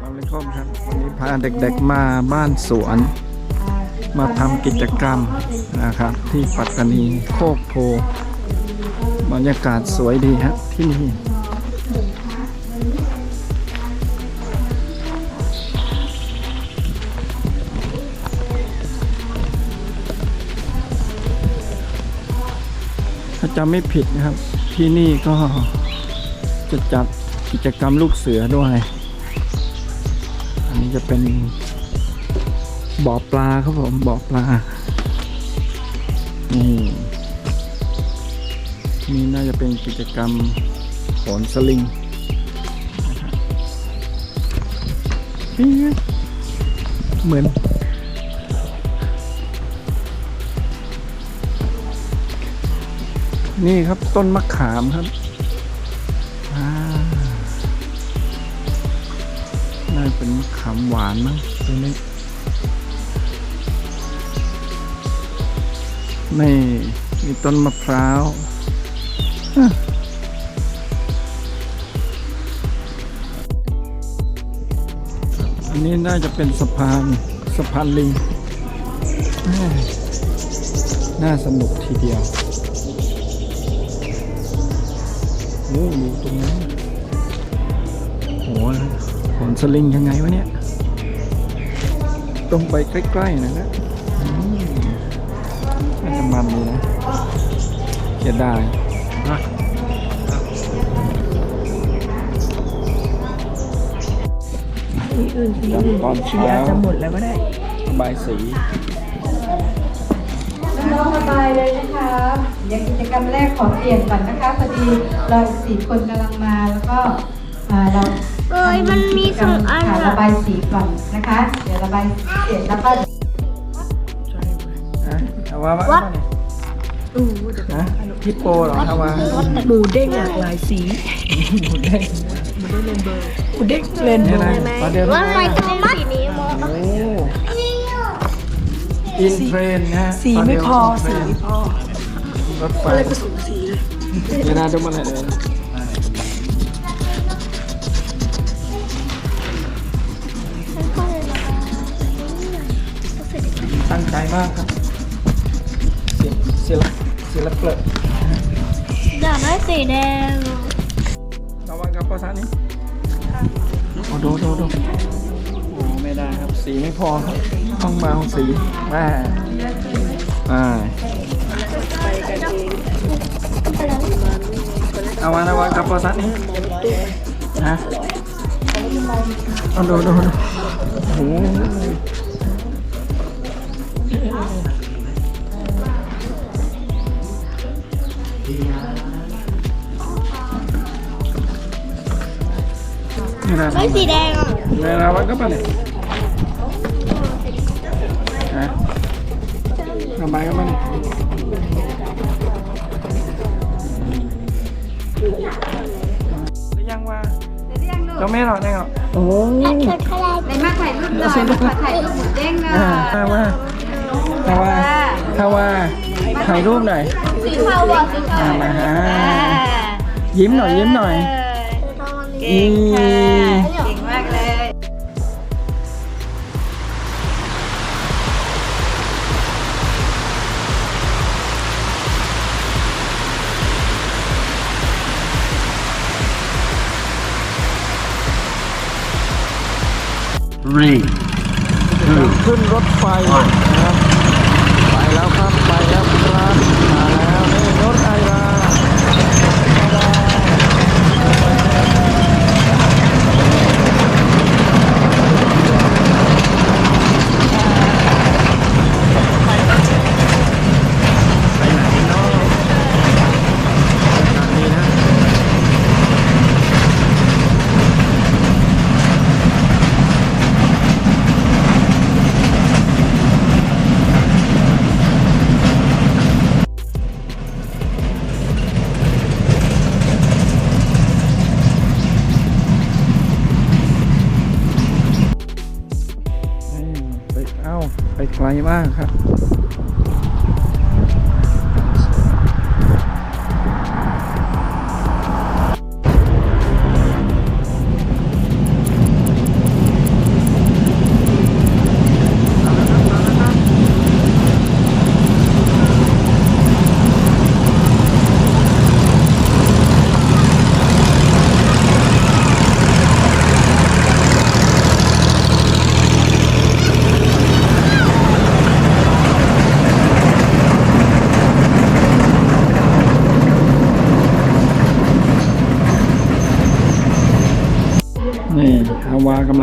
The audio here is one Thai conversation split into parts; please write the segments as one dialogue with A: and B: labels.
A: เราเลยครับครับวันนี้พาเด็กๆมาบ้านสวน มาทำกิจกรรมนะครับ ที่ปัตตานีโคกโพบรรยากาศสวยดีฮะที่นี่ถ้าจำไม่ผิดนะครับ ที่นี่ก็จะจัดกิจกรรมลูกเสือด้วย นี้จะเป็นบ่อปลาครับผมบ่อปลา นี่นี่น่าจะเป็นกิจกรรมโหนสลิงนะครับนี่ไงเหมือน นี่ครับต้นมะขามครับ ขามหวานมั้งตัวนี้นี่มีต้นมะพร้าวอันนี้น่าจะเป็นสะพานสะพานลิง น่าสนุกทีเดียวโอ้ดูตรงนั้นโหข นสลิงยังไงวะเนี่ย ต้องไปใกล้ๆหนะนะอืมน่าจะมันดีนะเสียดายนะ
B: ที่อื่นที่
A: ตอน
B: อื่น
A: ตอน
B: ที่
A: เช้า
B: อาจจะหมดแล้วก็ได้
A: บายสี
C: น้องๆระบายเลยนะคะเดี๋ยวกิจกรรมแรกขอเปลี่ยนก่อนนะคะพอดีเราสี่คนกำลังมาแล้วก็อ่าเรา
D: เอ้ย มันมีสองอัน
C: ค่ะ
D: อะ
C: ระบายสีก่อนนะคะ เดี๋ยวระบายเสร็จแล้วก็
A: ฮะเอาว่าว่าฮะฮิปโปเหรอเอาว่า
B: หมูเด้งหลากหลายสีหมูเด้งหมูเด้งเรนโบว์หมูเด้งเรนโบ
A: เนี่ยนะ
B: ว์
A: ประเดี๋ยว
D: ว่าทำไมต้องเป็นสีนี้ม
A: โอ้อินเทรนนะฮะ
B: สีไม่พอ
A: ประ
B: สี
A: เดี๋ยว
B: ไม่พอ
A: รถไฟ
B: อะไรผสมสีเลย
A: เดี๋ยวนะดูมันหน่อยเดี๋ย ตั้งใจมากครับ เสียเสียละเสียละเปลอะ
D: อยากได้สีแดง
A: ระวังกับภาษานี้โอ้ดูดูดูโอ้ไม่ได้ครับ สีไม่พอครับ ต้องมาเอาสีแม่อ่าเอาวันเอาวันกับภาษานี้ฮะเอาดูดูดูโอ้โห นี่นะ
D: ไม่สีแดงอะ
A: นี่นะวันกับภาษานี้ฮะทำไมกับมันหรือยังว่าเจ้าแม่หรอได้เหรอโอ้
D: ถ้าเกิดอะไร
C: ในมาถ่ายรูปหน่อยขอถ่ายรูปหมูเด้งหน่อย
A: อ่าถ้าว่าถ้าว่าถ้าว่าถ่ายรูปหน่อย
D: สีเทาอะสีเทา
A: อ่าฮะยิ้มหน่อยยิ้มหน่อย
C: เก่งค่ะ เก่งมากเลย
A: ขึ้นรถไฟนะครับไปแล้วครับ ไปแล้วครับ ไปไกลมากครับ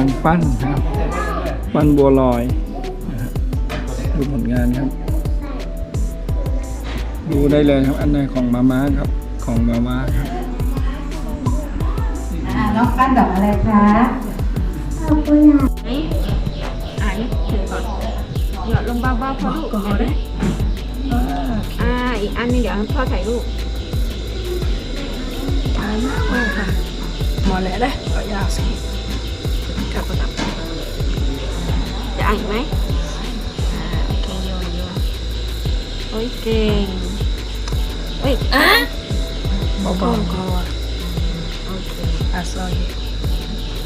A: าวากำลังปั้นครับ ปั้นบัวลอยนะฮะดูผลงานครับ ดูได้เลยครับ อันไหนของมาม่าครับ ของมาม่าครับ
C: อ่าน้องปั้นดอกอะไรคะ
D: ขอบคุณค่ะ
B: อ่านี่ถือก่อนหยอดลงเบาๆพอลูกเอาได้อ่าอีกอันนึงเดี๋ยวพ่อถ่ายรูปอ่ามาค่ะหมอแล้วได้ก็ยากสิ จะอ่านอีกไหมอ่าโอเคโยนโยนโอ้ยเก่งเฮ้ยอะเบาๆก็โอเคอะ sorry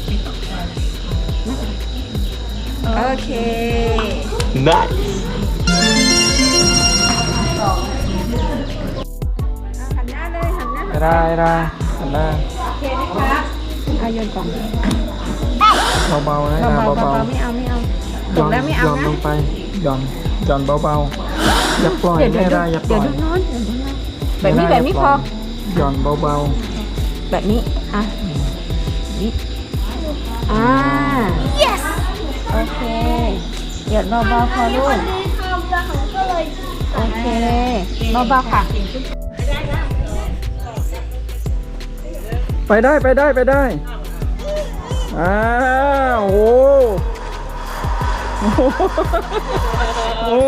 B: ไม่ตกใจโอเคหันหน้าเลยหันหน้า
A: ไอ้ได้ไอ้ได้หันหน้า
C: โอเคนะครับ
B: อายนกล่อง
A: เบาๆนะไอ้ได้
B: เบาๆ
A: เบา
B: เบาๆไม่เอาไม่เอา
A: ๆ
B: ตกแล้วไม่เอา
A: หย่อน
B: นะ
A: ลงไปหย่อนหย่อนเบาๆอย่าปล่อย
B: เดี๋ยว
A: ไม่
B: เดี๋ยว
A: ได้อย่าป
B: เดี๋ย
A: ล่
B: ว
A: อย
B: ดูโน้นเดี๋ยวดูโน้นแบบนี้แบบนี้พอ
A: หย่อนเบา
B: แบบนี้ อะนี่อ่า
D: yes
B: โอเค หยดเบาๆพอลูก
D: ทำแล้วของก็เลย
B: โอเคเบาๆค่ะ
A: ๆไปได้ไปได้ไปได้อ้าวโอ้ โหโอ้โหโอ้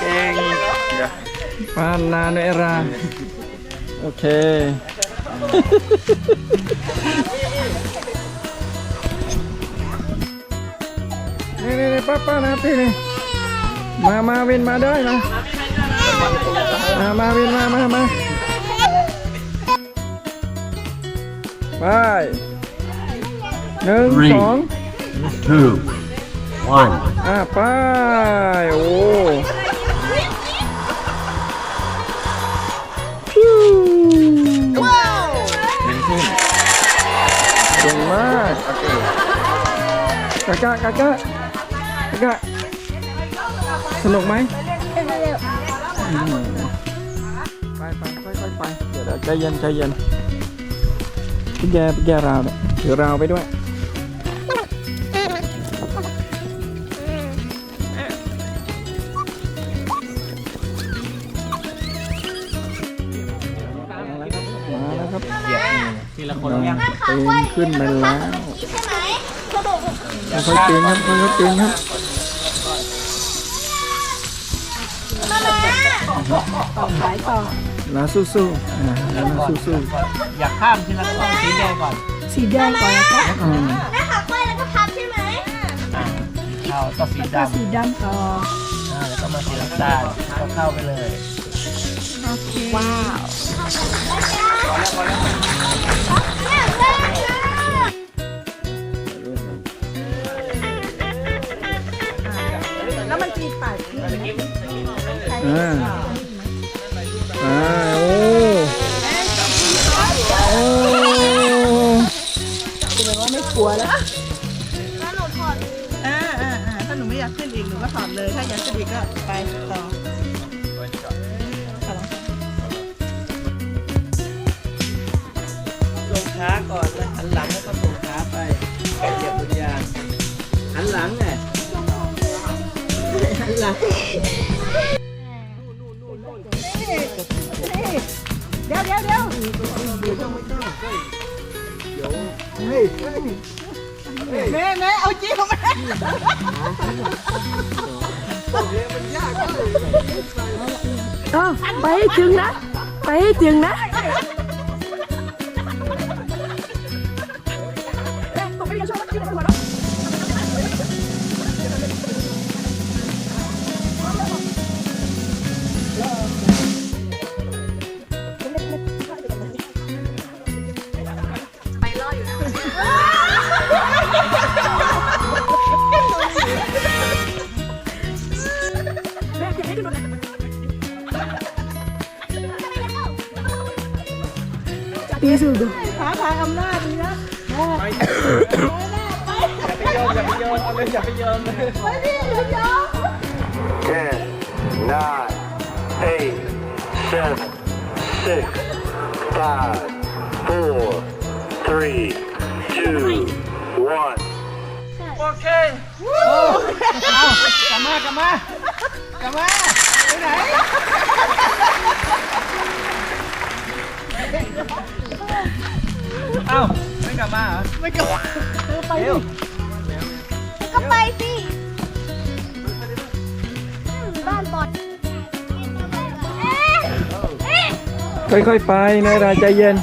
A: เก่งปานนานเอราโอเคนี่นี่นี่ป้าป้านะพี่นี่มามาวินมาได้นะมามาวินมามามาไปหนึ่ง
E: Three
A: สอง
E: two, one.
A: อะไปโอ้พิ้วเก่งมากโอเคกะกะกะกะกะกะสนุกไหมอืมไปไปค่อยๆไปเดี๋ยวเดี๋ยวใจเย็นใจเย็นพี่แกพี่แกราวเนี่ยถือราวไปด้วย คนยังปีนขึ้นไปแล้ว
D: นี่ใช่ไหม
A: ค่อยๆปีนครับค่อยๆปีนครับ
B: ต่อสายต่อ
A: นาสู้ๆอ่านาสู้
F: อยากข้ามทีละก้อนสีแดงก่อน
B: สีแดงก่อนนะคะ
A: ๆอืม
D: แม่ขับไปแล้วก็พับใช่ไหม
F: เข้าก็สี
B: ก็
F: ดำ
B: สีดำต่อ
F: อ่าแล้วก็มาสีน้ำตาลก็เข้าไปเลย
B: ว้าวแล้ว
A: อ่าอ่าโอ้โอ้
B: แสดงว่าไม่กลัวแล้ว
D: หนูถอด
B: อ่าอ่าอ่าถ้าหนูไม่อยากขึ้นอีกหนูก็ถอดเลย ถ้าอยากขึ้นอีกก็ไปต่อ
F: ลงช้าก่อนแล้วหันหลังแล้วก็ส่งขาไปเหยียบบนยางหันหลังไงหันหลัง
B: ยวแม่แม่เอาจี้เขามาก็ไปให้ถึงนะ ไปให้ถึงนะตี
E: Ten, nine, eight, seven, six, five, four, three, two, one.
A: โอเคโอ้เอากลับมากลับมากลับม บมาเหรอไม่กลับไปเร็ว
D: ก็ไปสิบ้านบอดเอ๊ะเอ๊ะ
A: ค่อยๆไปนายราใจเย็น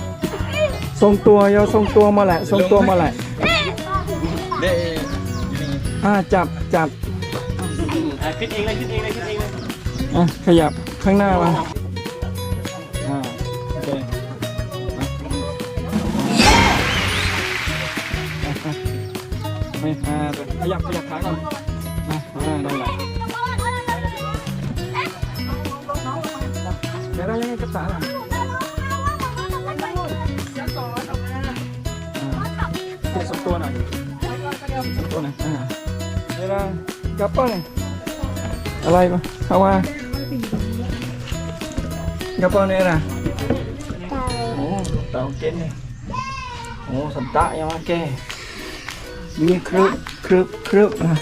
A: ทรงตัวโยทรงตัวมาแหละ ทรงตัวมาแหละอ่าจับจับ
F: ขึ้นเองเลยขึ้นเองเลยขึ้นเองเลย
A: อะขยับข้างหน้ามา เดี๋ยวเรายังไงกับสาล่ะเดี๋ยวสองตัวหน่อยสองตัวหน่อยอ่าเวลากับป้อนอะไรมาเอามากับป้อนเนี่ยนะโอ้เต่าเก่งเลยโอ้สันตะยังมาแกมีครึบครึบครึบนะ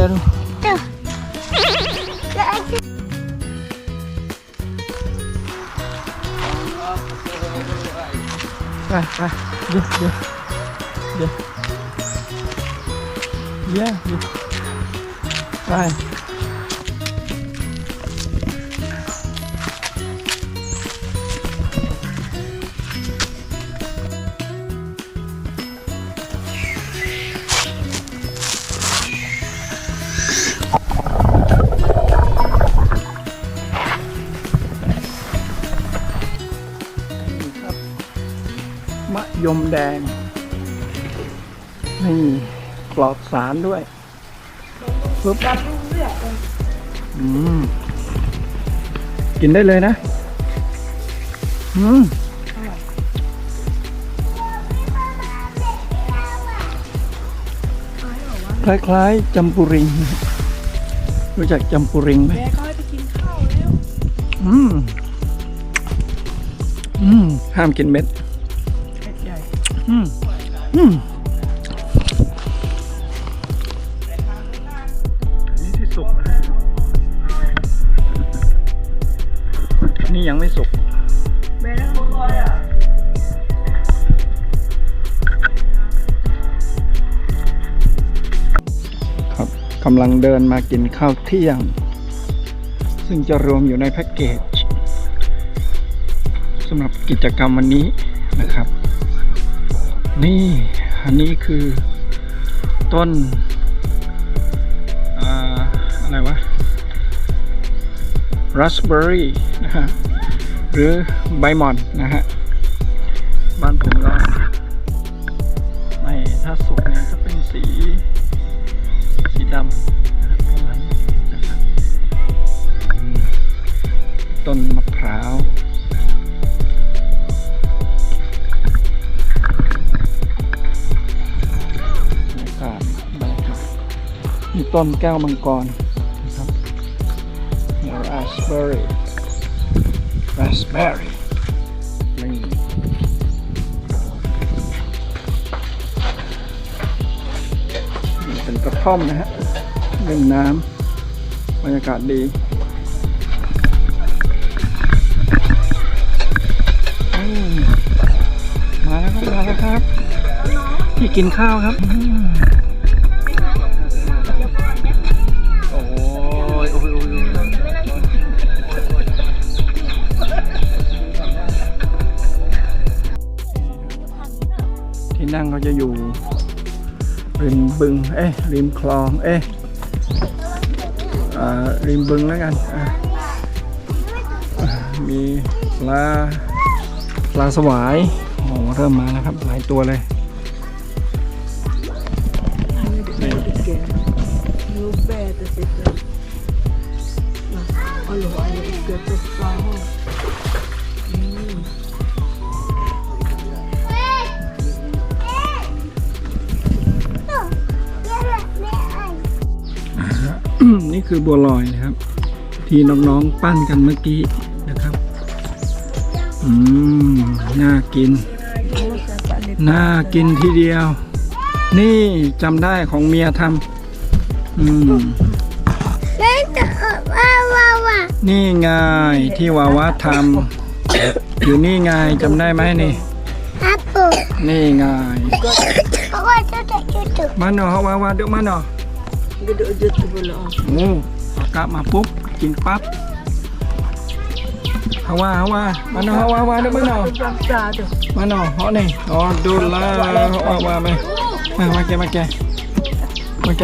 A: นะเดี๋ยวดู
D: แล้
A: ยวเดี๋ยวเดี๋ยวเดี๋ยวเดี๋ยวไปมะยมแดง นี่ปลอดสารด้วยปึ๊บอืม กินได้เลยนะ อืมคล้ายๆจำปุริง รู้จักจำปุริงไหม
B: แม่ก็ให้ไปกินข้าวแล้ว
A: อืม อืม ห้ามกินเม็ด
B: เผ็ดใหญ่
A: อืมอืมนี่ที่สุกนะนี่ยังไม่สุกครับกำลังเดินมากินข้าวเที่ยง ซึ่งจะรวมอยู่ในแพ็กเกจสำหรับกิจกรรมวันนี้นะครับ นี่อันนี้คือต้นอ่าอะไรวะราสเบอร์รี่นะฮะหรือใบหม่อนนะฮะบ้านผมก็ไม่ถ้าสุกเนี่ยจะเป็นสีสีดำนะฮะต้นม ต้นแก้วมังกรนะครับราสเบอร์รี่ราสเบอร์รี่นี่เป็นกระท่อมนะฮะเล่นน้ำบรรยากาศดีมมาแล้วครับมาแล้วครับ ที่กินข้าวครับ นั่งเขาจะอยู่ริมบึง เอ้ริมคลอง เอ้ริมบึงแล้วกัน มีปลาปลาสวายโอ้เริ่มมาแล้วครับ หลายตัวเลย คือบัวลอยนะครับ ที่น้องๆปั้นกันเมื่อกี้นะครับ อืมน่ากิน น่ากินทีเดียว นี่จำได้ของเมียทำอืม
D: เล่นแต่ว้าวว้าวว้า
A: นี่ไงที่วาวาทำอยู่นี่ไงจำได้ไหมนี่
D: อัปเปิ้ล
A: นี่ไง
D: เพราะว่าจะจะจะจะ
A: มาหนอวาวาเดี๋ยวมาหนอ
B: Geduk ujut tu pula.
A: โอ้ปากกามาปุ๊บกินปั๊บฮาแกมาแก